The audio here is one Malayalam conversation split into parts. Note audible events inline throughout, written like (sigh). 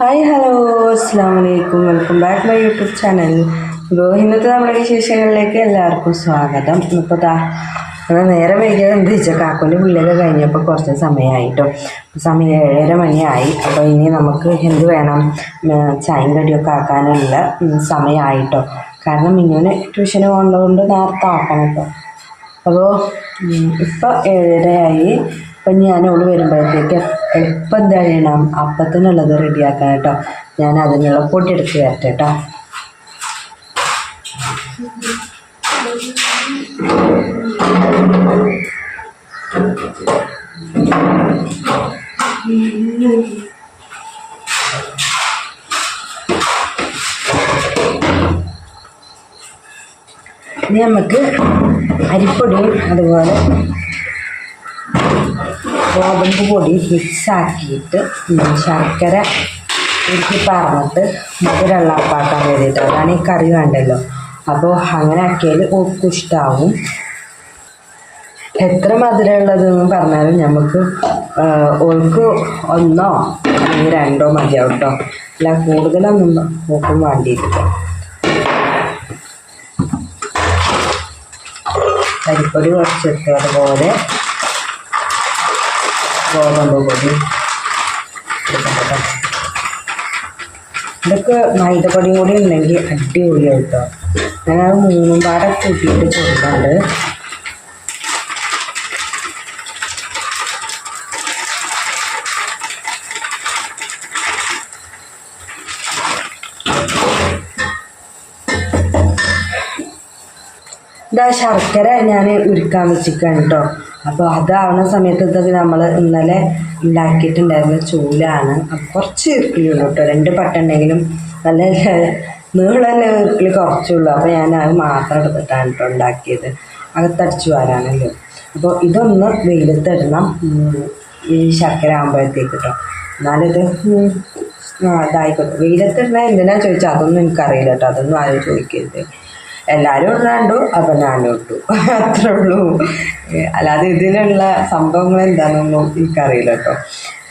ഹായ് ഹലോ അസ്സാം വലൈക്കും welcome back my YouTube channel. ഇപ്പോൾ ഇന്നത്തെ നമ്മുടെ വിശേഷങ്ങളിലേക്ക് എല്ലാവർക്കും സ്വാഗതം. ഇപ്പോൾ താ നേരെ വൈകിയത് എന്താ വെച്ചാൽ കാക്കോന്റെ പുള്ളിയൊക്കെ കഴിഞ്ഞപ്പോൾ കുറച്ച് സമയമായിട്ടോ സമയം ഏഴര മണിയായി. അപ്പോൾ ഇനി നമുക്ക് എന്ത് വേണം? ചായം ചായയും കടിയൊക്കെ ആക്കാനുള്ള സമയമായിട്ടോ കാരണം മിന്നുവിന് ട്യൂഷന് പോകേണ്ടതുകൊണ്ട് നേരത്തെ ആക്കണം കേട്ടോ അപ്പോൾ ഇപ്പോൾ ഏഴരയായി. അപ്പം ഞാൻ ഓൾ വരുമ്പോഴത്തേക്ക് എളുപ്പം എന്താ ചെയ്യണം അപ്പത്തിനുള്ളത് റെഡിയാക്കാൻ കേട്ടോ. ഞാൻ അതിനുള്ള പൊട്ടിയെടുത്ത് വരട്ടെ കേട്ടോ. ഇനി നമുക്ക് അരിപ്പൊടിയും അതുപോലെ ഗോതമ്പ് പൊടി മിക്സ് ആക്കിയിട്ട് ഉം ശർക്കര ഉരുക്കി പറഞ്ഞിട്ട് മധുരമുള്ള അപ്പാക്കാൻ വേണ്ടിയിട്ട്. അതാണ് ഈ കറി വേണ്ടല്ലോ. അപ്പോൾ അങ്ങനെ ആക്കിയാൽ ഒക്കെ ഇഷ്ടമാവും എത്ര മധുരമുള്ളതെന്ന് പറഞ്ഞാലും നമുക്ക് ഓൾക്ക് ഒന്നോ അല്ലെങ്കിൽ രണ്ടോ മതിയാവും കേട്ടോ അല്ല കൂടുതലൊന്നും നോക്കും വേണ്ടിയിട്ടില്ല. കരിപ്പൊടി കുറച്ചിട്ട് അതുപോലെ. ഇതൊക്കെ മൈദപ്പൊടിയും കൂടി ഉണ്ടെങ്കിൽ അടിപൊളിയാവും കേട്ടോ ഞാനത് മൂന്നും പാടെ കൂട്ടിയിട്ട് കൊടുക്കാണ്ട്. ഇതാ ശർക്കര ഞാൻ ഉരുക്കാൻ വെച്ചിരിക്കുകയാണ് കേട്ടോ. അപ്പോൾ അതാവുന്ന സമയത്ത് ഇതൊക്കെ നമ്മൾ ഇന്നലെ ഉണ്ടാക്കിയിട്ടുണ്ടായിരുന്ന ചൂലാണ്. അപ്പോൾ കുറച്ച് ഇറുക്കിലുള്ളൂ കേട്ടോ. രണ്ട് പട്ടുണ്ടെങ്കിലും നല്ല നീളല്ല ഇറുക്കിൽ കുറച്ചുള്ളൂ. അപ്പോൾ ഞാൻ അത് മാത്രം എടുത്തിട്ടാണ് കേട്ടോ ഉണ്ടാക്കിയത്. അകത്തടിച്ചു വരാനല്ലോ. അപ്പോൾ ഇതൊന്ന് വെയിലത്തിടണം. ഈ ശർക്കര ആകുമ്പോഴത്തേക്ക് കേട്ടോ എന്നാലിത് ആ ഇതായിക്കോട്ടെ. വെയിലത്തിടണ എന്തിനാ ചോദിച്ചാൽ അതൊന്നും എനിക്കറിയില്ല കേട്ടോ അതൊന്നും ആരും ചോദിക്കരുത്. എല്ലാവരും ഇടാണ്ടു അപ്പം ഞാനും ഇട്ടു. (laughs) അത്രേ ഉള്ളൂ. അല്ലാതെ ഇതിനുള്ള സംഭവങ്ങൾ എന്താണെന്നൊന്നും എനിക്കറിയില്ല കേട്ടോ.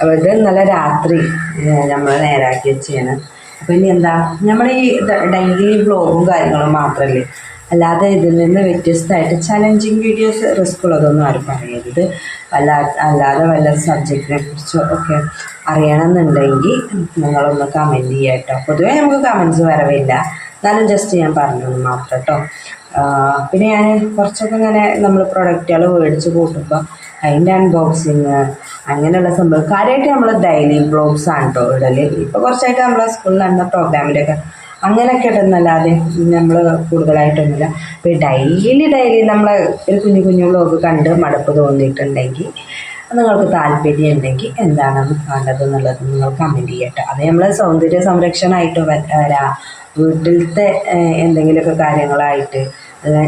അപ്പോൾ ഇത് ഇന്നലെ രാത്രി നമ്മൾ നേരാക്കി വെച്ചാണ്. അപ്പം ഇനി എന്താ നമ്മൾ ഈ ഡെയിലി വ്ലോഗും കാര്യങ്ങളും മാത്രമല്ലേ അല്ലാതെ ഇതിൽ നിന്ന് വ്യത്യസ്തമായിട്ട് ചലഞ്ചിങ് വീഡിയോസ് റിസ്ക് ഉള്ളതൊന്നും ആരും പറയരുത്. അല്ല അല്ലാതെ വല്ല സബ്ജക്റ്റിനെ കുറിച്ചോ ഒക്കെ അറിയണമെന്നുണ്ടെങ്കിൽ നിങ്ങളൊന്ന് കമന്റ് ചെയ്യാം കേട്ടോ പൊതുവേ നമുക്ക് കമന്റ്സ് വരവില്ല. എന്നാലും ജസ്റ്റ് ഞാൻ പറഞ്ഞു മാത്രം കേട്ടോ പിന്നെ ഞാൻ കുറച്ചൊക്കെ ഇങ്ങനെ നമ്മൾ പ്രൊഡക്റ്റുകൾ മേടിച്ച് കൂട്ടുമ്പോൾ അതിന്റെ അൺബോക്സിങ് അങ്ങനെയുള്ള സംഭവം. കാര്യമായിട്ട് നമ്മൾ ഡെയിലി ബ്ലോഗ്സ് ആണ് കേട്ടോ ഇടൽ ഇപ്പോൾ കുറച്ചായിട്ട് നമ്മളെ സ്കൂളിൽ നടന്ന പ്രോഗ്രാമിലൊക്കെ അങ്ങനെയൊക്കെ ഇടുന്നല്ലാതെ നമ്മൾ കൂടുതലായിട്ടൊന്നുമില്ല. ഇപ്പോൾ ഡെയിലി ഡെയിലി നമ്മൾ ഒരു കുഞ്ഞു കുഞ്ഞു ബ്ലോഗ് കണ്ട് മടുപ്പ് തോന്നിയിട്ടുണ്ടെങ്കിൽ നിങ്ങൾക്ക് താല്പര്യം ഉണ്ടെങ്കിൽ എന്താണ് വേണ്ടത് എന്നുള്ളത് നിങ്ങൾ കമന്റ് ചെയ്യട്ടെ. അത് നമ്മൾ സൗന്ദര്യ സംരക്ഷണമായിട്ട് വരാ വീട്ടിലത്തെ എന്തെങ്കിലുമൊക്കെ കാര്യങ്ങളായിട്ട്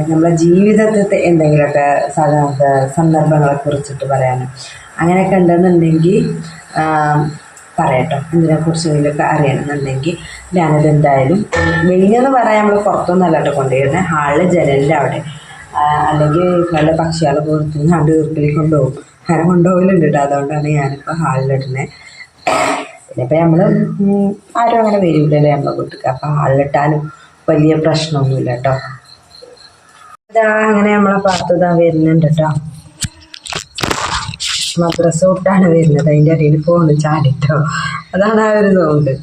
നമ്മുടെ ജീവിതത്തിലത്തെ എന്തെങ്കിലുമൊക്കെ സന്ദർഭങ്ങളെ കുറിച്ചിട്ട് പറയാനും അങ്ങനെയൊക്കെ ഉണ്ടെന്നുണ്ടെങ്കിൽ പറയട്ടോ. ഇതിനെക്കുറിച്ച് ഇതിലൊക്കെ അറിയണമെന്നുണ്ടെങ്കിൽ ഞാനത് എന്തായാലും വെയിലെന്ന് പറയാൻ നമ്മൾ പുറത്തൊന്നും അല്ലാട്ട് കൊണ്ടുവരുന്നത് ഹാളിൽ ജനലിന്റെ അവിടെ. അല്ലെങ്കിൽ നല്ല പക്ഷികളെ പുറത്തുനിന്ന് വീർപ്പിൽ കൊണ്ടുപോകും. അങ്ങനെ കൊണ്ടുപോകലുണ്ട് കേട്ടോ അതുകൊണ്ടാണ് ഞാനിപ്പോൾ ഹാളിലിടുന്നത് പിന്നെ നമ്മൾ ആരും അങ്ങനെ വരില്ലല്ലേ നമ്മളെ വീട്ടിൽ അപ്പം ഹാളിലിട്ടാലും വലിയ പ്രശ്നമൊന്നുമില്ല കേട്ടോ ഇതാ അങ്ങനെ നമ്മളെ പാർത്തതാ വരുന്നുണ്ട് കേട്ടോ മദ്രസ തൊട്ടാണ് വരുന്നത്. അതിന്റെ ഇടയിൽ പോകുന്നു ചാടിട്ടോ. അതാണ് ആ ഒരു സൗണ്ട്.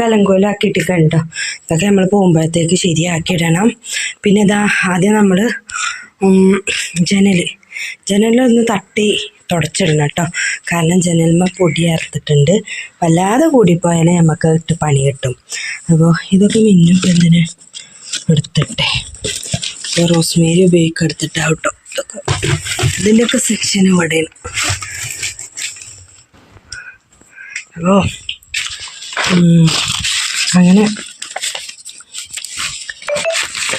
കലങ്കോലാക്കിയിട്ട് കണ്ടോ? ഇതൊക്കെ നമ്മൾ പോകുമ്പോഴത്തേക്ക് ശരിയാക്കിയിടണം. പിന്നെ ഇതാ ആദ്യം നമ്മൾ ജനൽ ജനലൊന്ന് തട്ടി തുടച്ചിടണം കേട്ടോ. കാരണം ജനൽമ പൊടി ചേർത്തിട്ടുണ്ട് വല്ലാതെ കൂടിപ്പോയാലേ നമുക്ക് ഇട്ട് പണി കിട്ടും. അപ്പോൾ ഇതൊക്കെ മിന്നും എന്തിന് എടുത്തിട്ടെ. റോസ്മേരി ഉപയോഗിക്കുക എടുത്തിട്ടാവും കേട്ടോ. ഇതൊക്കെ ഇതിന്റെയൊക്കെ സെക്ഷൻ ഇവിടെയാണ്. അപ്പോൾ ഉം. അങ്ങനെ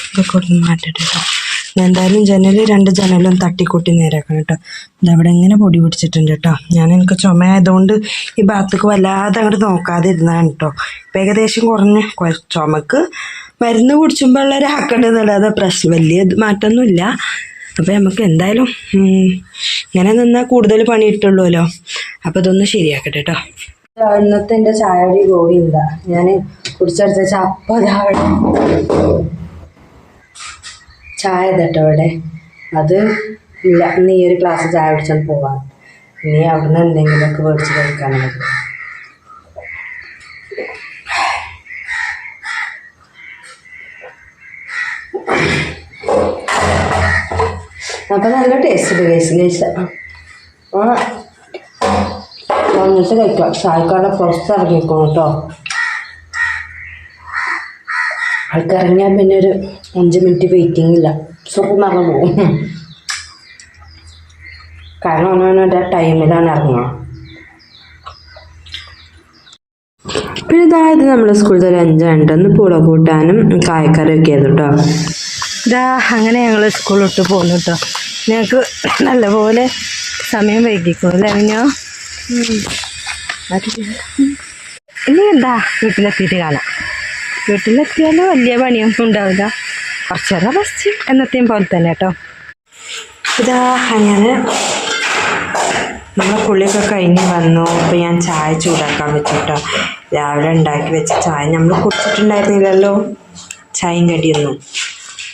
ഇതൊക്കെ ഒന്ന് മാറ്റട്ടെ എന്തായാലും ജനൽ രണ്ട് ജനലും തട്ടിക്കൂട്ടി നേരാക്കണം കേട്ടോ. ഇതവിടെ ഇങ്ങനെ പൊടി പിടിച്ചിട്ടുണ്ട് കേട്ടോ. ഞാൻ എനിക്ക് ചുമയായതുകൊണ്ട് ഈ ഭാഗത്തേക്ക് വല്ലാതെ അങ്ങോട്ട് നോക്കാതെ ഇരുന്നാണ് കേട്ടോ. ഇപ്പം ഏകദേശം കുറഞ്ഞ് ചുമക്ക് മരുന്ന് കുടിച്ചുമ്പോൾ ഉള്ള ഒരാക്കണ്ടെന്നല്ലാതെ പ്രശ്നം വലിയ മാറ്റമൊന്നുമില്ല. അപ്പോൾ നമുക്ക് എന്തായാലും ഇങ്ങനെ നിന്നാൽ കൂടുതൽ പണി കിട്ടുള്ളൂല്ലോ അപ്പോൾ ഇതൊന്ന് ശരിയാക്കട്ടെ കേട്ടോ. ഇന്നത്തെ എന്റെ ചായയുടെ എന്താ ഞാൻ കുടിച്ചെടുത്ത ചപ്പ അവിടെ. ചായ തട്ടോ അവിടെ. അത് ഇല്ല നീ ഒരു ഗ്ലാസ് ചായ കുടിച്ചാൽ പോവാം. ഇനി അവിടുന്ന് എന്തെങ്കിലുമൊക്കെ മേടിച്ച് കഴിക്കാനുള്ളത് അപ്പം നല്ല ടേസ്റ്റ് ഗൈസ് ഗൈസ് ആ വന്നിട്ട് കഴിക്കാം. ചായക്കാരുടെ പുറത്ത് ഇറങ്ങിക്കോണം കേട്ടോ ആൾക്ക് ഇറങ്ങിയാൽ പിന്നെ ഒരു അഞ്ച് മിനിറ്റ് വെയിറ്റിംഗ് ഇല്ല. സൂപ്പർ മറന്നു പോകും. കാരണം അവനവന്റെ ടൈമിലാണ് ഇറങ്ങുക. പിന്നെ ഇതായത് നമ്മൾ സ്കൂളിൽ ഒരു ഒന്ന് പൂള കൂട്ടാനും കായക്കറിയൊക്കെ ആയിരുന്നു കേട്ടോ. ഇതാ അങ്ങനെ ഞങ്ങൾ സ്കൂളിലോട്ട് പോകുന്നു കേട്ടോ. ഞങ്ങൾക്ക് നല്ലപോലെ സമയം വൈകിക്കും അല്ലേ മിഞ്ഞോ? ഇനി എന്താ വീട്ടിലെത്തിയിട്ട് കാണാം. വീട്ടിലെത്തിയാൽ വലിയ പണിയൊന്നും ഉണ്ടാവില്ല. കുറച്ചേറെ റെസ്റ്റ് എന്നത്തെയും പോലെ തന്നെ കേട്ടോ. ഇതാ അങ്ങനെ നമ്മളെ പുള്ളിയൊക്കെ കഴിഞ്ഞ് വന്നു. അപ്പോൾ ഞാൻ ചായ ചൂടാക്കാൻ വെച്ചിട്ടോ. രാവിലെ ഉണ്ടാക്കി വെച്ച ചായ നമ്മൾ കുടിച്ചിട്ടുണ്ടായിരുന്നില്ലല്ലോ. ചായയും കടിയൊന്നും.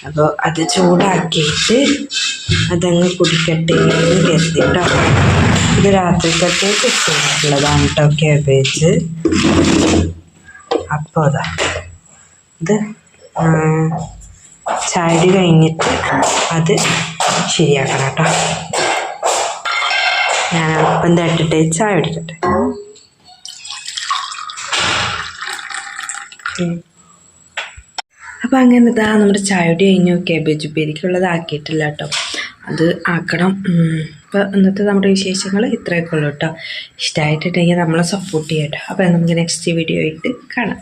അപ്പോൾ അത് ചൂടാക്കിയിട്ട് അതങ്ങ് കുടിക്കട്ടെ എന്ന് കരുതിട്ടോ. ഇത് രാത്രിക്കത്തേക്ക് ചെയ്തിട്ടുള്ളതാണ് കേട്ടോ കേബേജ് അപ്പോൾ അതാ. ഇത് ചാടി കഴിഞ്ഞിട്ട് അത് ശരിയാക്കണം കേട്ടോ. ഞാൻ അപ്പം തട്ടിട്ട് ചായ എടുക്കട്ടെ അപ്പം അങ്ങനെ ഇതാ നമ്മുടെ ചായയുടെ കഴിഞ്ഞു കേബേജ് ഉപ്പേരിക്കുള്ളത് ആക്കിയിട്ടില്ല കേട്ടോ. അത് ആക്കണം. അപ്പോൾ ഇന്നത്തെ നമ്മുടെ വിശേഷങ്ങൾ ഇത്രയൊക്കെ ഉള്ളൂ കേട്ടോ. ഇഷ്ടമായിട്ടുണ്ടെങ്കിൽ നമ്മളെ സപ്പോർട്ട് ചെയ്യാം കേട്ടോ അപ്പോൾ നമുക്ക് നെക്സ്റ്റ് വീഡിയോ ആയിട്ട് കാണാം.